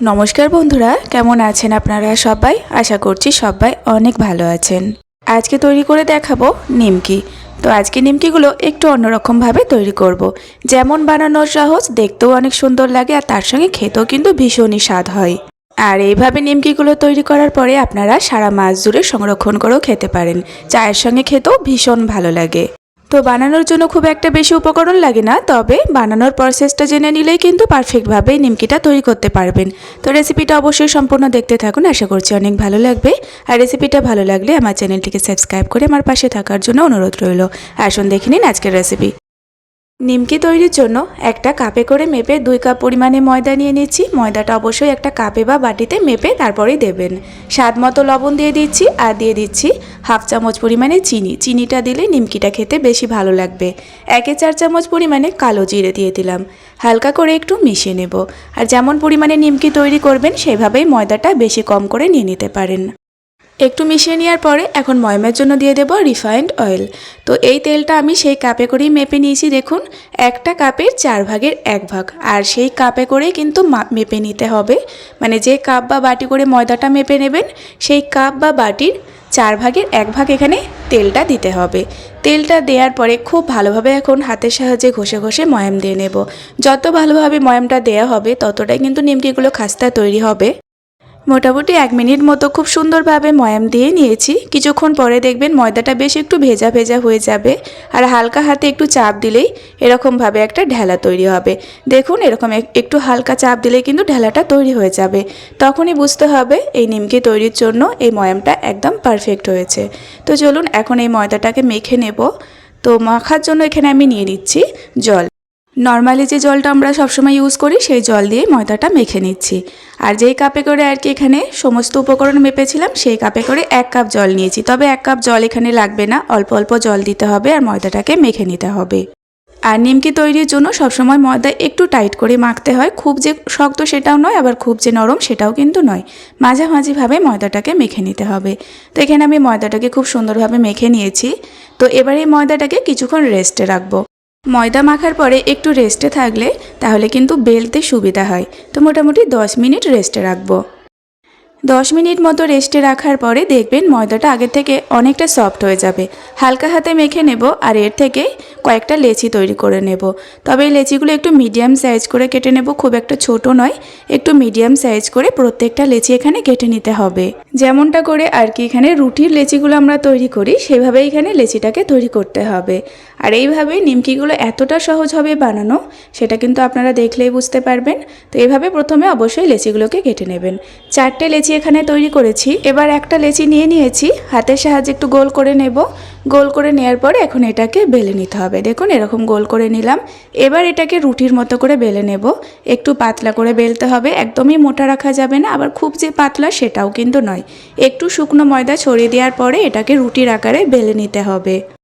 নমস্কার বন্ধুরা, কেমন আছেন আপনারা সবাই? আশা করছি সবাই অনেক ভালো আছেন। আজকে তৈরি করে দেখাবো নিমকি। তো আজকে নিমকিগুলো একটু অন্যরকমভাবে তৈরি করব। যেমন বানানো সহজ দেখতেও অনেক সুন্দর লাগে আর তার সঙ্গে খেতেও কিন্তু ভীষণই স্বাদ হয়। আর এইভাবে নিমকিগুলো তৈরি করার পরে আপনারা সারা মাস জুড়ে সংরক্ষণ করেও খেতে পারেন। চায়ের সঙ্গে খেতেও ভীষণ ভালো লাগে। তো বানানোর জন্য খুব একটা বেশি উপকরণ লাগে না, তবে বানানোর প্রসেসটা জেনে নিলেই কিন্তু পারফেক্টভাবে নিমকিটা তৈরি করতে পারবেন। তো রেসিপিটা অবশ্যই সম্পূর্ণ দেখতে থাকুন, আশা করছি অনেক ভালো লাগবে। আর রেসিপিটা ভালো লাগলে আমার চ্যানেলটিকে সাবস্ক্রাইব করে আমার পাশে থাকার জন্য অনুরোধ রইল। আসুন দেখে নিন আজকের রেসিপি নিমকি তৈরির জন্য একটা কাপে করে মেপে দুই কাপ পরিমাণে ময়দা নিয়ে নিচ্ছি। ময়দাটা অবশ্যই একটা কাপে বা বাটিতে মেপে তারপরেই দেবেন। স্বাদ মতো লবণ দিয়ে দিচ্ছি আর দিয়ে দিচ্ছি হাফ চামচ পরিমাণে চিনি। চিনিটা দিলে নিমকিটা খেতে বেশি ভালো লাগবে। একে চার চামচ পরিমাণে কালো জিরে দিয়ে দিলাম। হালকা করে একটু মিশিয়ে নেব। আর যেমন পরিমাণে নিমকি তৈরি করবেন, সেভাবেই ময়দাটা বেশি কম করে নিয়ে নিতে পারেন। একটু মিশিয়ে নেওয়ার পরে এখন ময়মের জন্য দিয়ে দেবো রিফাইন্ড অয়েল। তো এই তেলটা আমি সেই কাপে করেই মেপে নিয়েছি, দেখুন। একটা কাপের চার ভাগের এক ভাগ। আর সেই কাপে করেই কিন্তু মেপে নিতে হবে। মানে যে কাপ বা বাটি করে ময়দাটা মেপে নেবেন, সেই কাপ বা বাটির চার ভাগের এক ভাগ এখানে তেলটা দিতে হবে। তেলটা দেওয়ার পরে খুব ভালোভাবে এখন হাতের সাহায্যে ঘষে ঘষে ময়াম দিয়ে নেব। যত ভালোভাবে ময়ামটা দেওয়া হবে, ততটাই কিন্তু নিমকিগুলো খাস্তা তৈরি হবে। মোটামুটি এক মিনিট মতো খুব সুন্দরভাবে ময়াম দিয়ে নিয়েছি। কিছুক্ষণ পরে দেখবেন ময়দাটা বেশ একটু ভেজা ভেজা হয়ে যাবে আর হালকা হাতে একটু চাপ দিলেই এরকমভাবে একটা ঢেলা তৈরি হবে। দেখুন এরকম এক- একটু হালকা চাপ দিলেই কিন্তু ঢেলাটা তৈরি হয়ে যাবে। তখনই বুঝতে হবে এই নিমকি তৈরির জন্য এই ময়ামটা একদম পারফেক্ট হয়েছে। তো চলুন এখন এই ময়দাটাকে মেখে নেব। তো মাখার জন্য এখানে আমি নিয়ে নিচ্ছি জল। নর্মালি যে জলটা আমরা সবসময় ইউজ করি, সেই জল দিয়ে ময়দাটা মেখে নিচ্ছি। আর যেই কাপে করে আর কি এখানে সমস্ত উপকরণ মেপেছিলাম, সেই কাপে করে এক কাপ জল নিয়েছি। তবে এক কাপ জল এখানে লাগবে না, অল্প অল্প জল দিতে হবে আর ময়দাটাকে মেখে নিতে হবে। আর নিমকি তৈরির জন্য সবসময় ময়দা একটু টাইট করে মাখতে হয়। খুব যে শক্ত সেটাও নয়, আবার খুব যে নরম সেটাও কিন্তু নয়। মাঝামাঝিভাবে ময়দাটাকে মেখে নিতে হবে। তো এখানে আমি ময়দাটাকে খুব সুন্দরভাবে মেখে নিয়েছি। তো এবার এই ময়দাটাকে কিছুক্ষণ রেস্টে রাখব। ময়দা মাখার পরে একটু রেস্টে থাকলে তাহলে কিন্তু বেলতে সুবিধা হয়। তো মোটামুটি দশ মিনিট রেস্টে রাখব। দশ মিনিট মতো রেস্টে রাখার পরে দেখবেন ময়দাটা আগের থেকে অনেকটা সফট হয়ে যাবে। হালকা হাতে মেখে নেব আর এর থেকে কয়েকটা লেচি তৈরি করে নেব। তবে এই লেচিগুলো একটু মিডিয়াম সাইজ করে কেটে নেব, খুব একটা ছোট নয়, একটু মিডিয়াম সাইজ করে প্রত্যেকটা লেচি এখানে কেটে নিতে হবে। যেমনটা করে আর কি এখানে রুটির লেচিগুলো আমরা তৈরি করি, সেভাবে এখানে লেচিটাকে তৈরি করতে হবে। আর এইভাবে নিমকিগুলো এতটা সহজ হবে বানানো, সেটা কিন্তু আপনারা দেখলেই বুঝতে পারবেন। তো এইভাবে প্রথমে অবশ্যই লেচিগুলোকে কেটে নেবেন। চারটে লেচি এখানে তৈরি করেছি। এবার একটা লেচি নিয়ে নিয়েছি। হাতের সাহায্যে একটু গোল করে নেব। গোল করে নেওয়ার পরে এখন এটাকে বেলে নিতে হবে। দেখুন, এরকম গোল করে নিলাম। এবার এটাকে রুটির মতো করে বেলে নেব। একটু পাতলা করে বেলতে হবে। একদমই মোটা রাখা যাবে না, আবার খুব যে পাতলা সেটাও কিন্তু নয়। একটু শুকনো ময়দা ছড়িয়ে দেওয়ার পরে এটাকে রুটির আকারে বেলে নিতে হবে।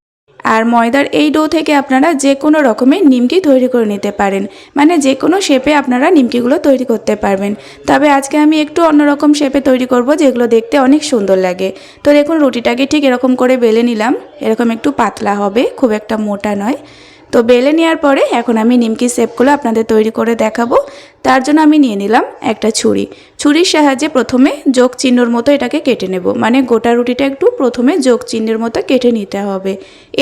আর ময়দার এই ডো থেকে আপনারা যে কোনো রকমের নিমকি তৈরি করে নিতে পারেন। মানে যে কোনো শেপে আপনারা নিমকিগুলো তৈরি করতে পারবেন। তবে আজকে আমি একটু অন্যরকম শেপে তৈরি করব, যেগুলো দেখতে অনেক সুন্দর লাগে। তো দেখুন, রুটিটাকে ঠিক এরকম করে বেলে নিলাম। এরকম একটু পাতলা হবে, খুব একটা মোটা নয়। তো বেলে নেওয়ার পরে এখন আমি নিমকি শেপগুলো আপনাদের তৈরি করে দেখাবো। তার জন্য আমি নিয়ে নিলাম একটা ছুরি। ছুরির সাহায্যে প্রথমে যোগ চিহ্নর মতো এটাকে কেটে নেব। মানে গোটা রুটিটা একটু প্রথমে যোগ চিহ্নের মতো কেটে নিতে হবে।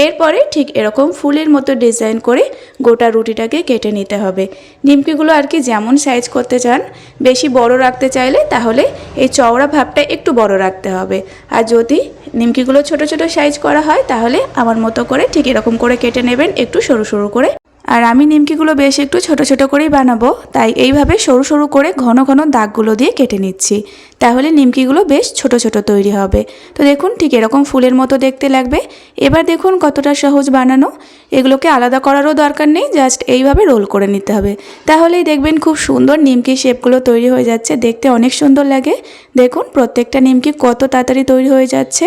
এরপরে ঠিক এরকম ফুলের মতো ডিজাইন করে গোটা রুটিটাকে কেটে নিতে হবে। নিমকিগুলো আর কি যেমন সাইজ করতে চান, বেশি বড় রাখতে চাইলে তাহলে এই চওড়া ভাবটা একটু বড় রাখতে হবে। আর যদি নিমকিগুলো ছোট ছোট সাইজ করা হয় তাহলে আমার মতো করে ঠিক এরকম করে কেটে নেবেন, একটু সরু সরু সরু করে। আর আমি নিমকিগুলো বেশ একটু ছোট ছোট করেই বানাবো, তাই এইভাবে সরু সরু করে ঘন ঘন দাগগুলো দিয়ে কেটে নিচ্ছি। তাহলে নিমকিগুলো বেশ ছোট ছোট তৈরি হবে। তো দেখুন, ঠিক এরকম ফুলের মতো দেখতে লাগবে। এবার দেখুন কতটা সহজ বানানো। এগুলোকে আলাদা করারও দরকার নেই, জাস্ট এইভাবে রোল করে নিতে হবে। তাহলেই দেখবেন খুব সুন্দর নিমকি শেপগুলো তৈরি হয়ে যাচ্ছে। দেখতে অনেক সুন্দর লাগে। দেখুন, প্রত্যেকটা নিমকি কত তাড়াতাড়ি তৈরি হয়ে যাচ্ছে।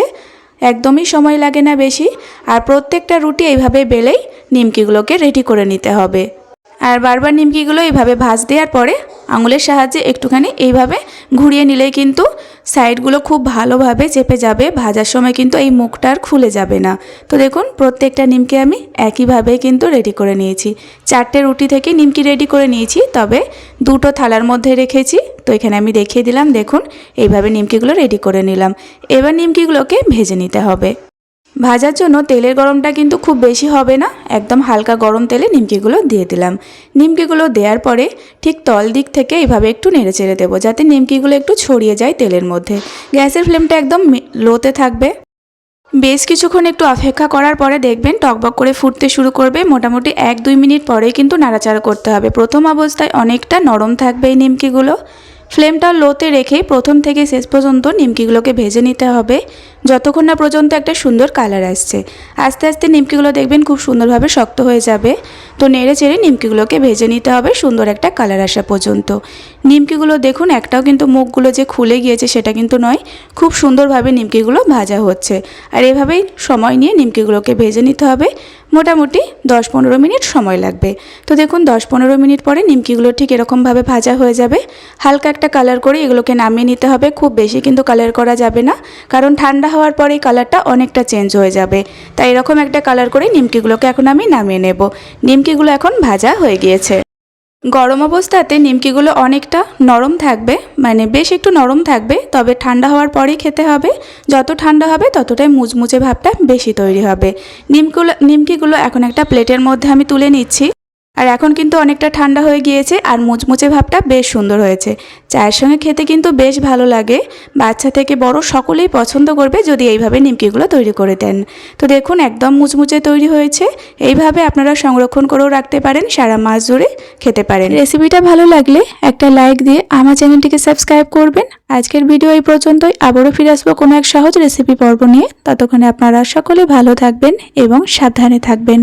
একদমই সময় লাগে না বেশি, আর প্রত্যেকটা রুটি এইভাবে বেলেই নিমকিগুলোকে রেডি করে নিতে হবে। আর বারবার নিমকিগুলো এইভাবে ভাজ দেওয়ার পরে আঙুলের সাহায্যে একটুখানি এইভাবে ঘুরিয়ে নিলেই কিন্তু সাইডগুলো খুব ভালোভাবে চেপে যাবে, ভাজার সময় কিন্তু এই মুখটা আর খুলে যাবে না। তো দেখুন, প্রত্যেকটা নিমকি আমি একইভাবে কিন্তু রেডি করে নিয়েছি। চারটে রুটি থেকে নিমকি রেডি করে নিয়েছি, তবে দুটো থালার মধ্যে রেখেছি। তো এখানে আমি দেখিয়ে দিলাম, দেখুন, এইভাবে নিমকিগুলো রেডি করে নিলাম। এবার নিমকিগুলোকে ভেজে নিতে হবে। ভাজার জন্য তেলের গরমটা কিন্তু খুব বেশি হবে না, একদম হালকা গরম তেলে নিমকিগুলো দিয়ে দিলাম। নিমকিগুলো দেওয়ার পরে ঠিক তল দিক থেকে এইভাবে একটু নেড়ে চেড়ে দেবো, যাতে নিমকিগুলো একটু ছড়িয়ে যায় তেলের মধ্যে। গ্যাসের ফ্লেমটা একদম লোতে থাকবে। বেশ কিছুক্ষণ একটু অপেক্ষা করার পরে দেখবেন টকবক করে ফুটতে শুরু করবে। মোটামুটি এক দুই মিনিট পরেই কিন্তু নাড়াচাড়া করতে হবে। প্রথম অবস্থায় অনেকটা নরম থাকবে এই নিমকিগুলো। ফ্লেমটা লোতে রেখেই প্রথম থেকে শেষ পর্যন্ত নিমকিগুলোকে ভেজে নিতে হবে। যতক্ষণ না পর্যন্ত একটা সুন্দর কালার আসছে। আস্তে আস্তে নিমকিগুলো দেখবেন খুব সুন্দরভাবে শক্ত হয়ে যাবে। তো নেড়ে চেড়ে নিমকিগুলোকে ভেজে নিতে হবে সুন্দর একটা কালার আসা পর্যন্ত। নিমকিগুলো দেখুন, একটাও কিন্তু মুখগুলো যে খুলে গিয়েছে সেটা কিন্তু নয়, খুব সুন্দরভাবে নিমকিগুলো ভাজা হচ্ছে। আর এভাবেই সময় নিয়ে নিমকিগুলোকে ভেজে নিতে হবে। মোটামুটি দশ পনেরো মিনিট সময় লাগবে। তো দেখুন দশ পনেরো মিনিট পরে নিমকিগুলো ঠিক এরকমভাবে ভাজা হয়ে যাবে। হালকা একটা কালার করে এগুলোকে নামিয়ে নিতে হবে। খুব বেশি কিন্তু কালার করা যাবে না, কারণ ঠান্ডা হওয়ার পরেই কালারটা অনেকটা চেঞ্জ হয়ে যাবে। তাই এরকম একটা কালার করে নিমকিগুলোকে এখন আমি নামিয়ে নেব। নিমকিগুলো এখন ভাজা হয়ে গিয়েছে। গরম অবস্থাতে নিমকিগুলো অনেকটা নরম থাকবে মানে বেশ একটু নরম থাকবে, তবে ঠান্ডা হওয়ার পরেই খেতে হবে। যত ঠান্ডা হবে, ততটাই মুচমুচে ভাবটা বেশি তৈরি হবে। নিমকিগুলো নিমকিগুলো এখন একটা প্লেটের মধ্যে আমি তুলে নিচ্ছি। আর এখন কিন্তু অনেকটা ঠান্ডা হয়ে গিয়েছে আর মুচমুচে ভাবটা বেশ সুন্দর হয়েছে। চায়ের সঙ্গে খেতে কিন্তু বেশ ভালো লাগে। বাচ্চা থেকে বড় সকলেই পছন্দ করবে যদি এইভাবে নিমকিগুলো তৈরি করে দেন। তো দেখুন, একদম মুচমুচে তৈরি হয়েছে। এইভাবে আপনারা সংরক্ষণ করেও রাখতে পারেন, সারা মাস জুড়ে খেতে পারেন। রেসিপিটা ভালো লাগলে একটা লাইক দিয়ে আমার চ্যানেলটিকে সাবস্ক্রাইব করবেন। আজকের ভিডিও এই পর্যন্তই। আবারও ফিরে আসব কোনো এক সহজ রেসিপি পর্ব নিয়ে। ততক্ষণে আপনারা সকলে ভালো থাকবেন এবং সাবধানে থাকবেন।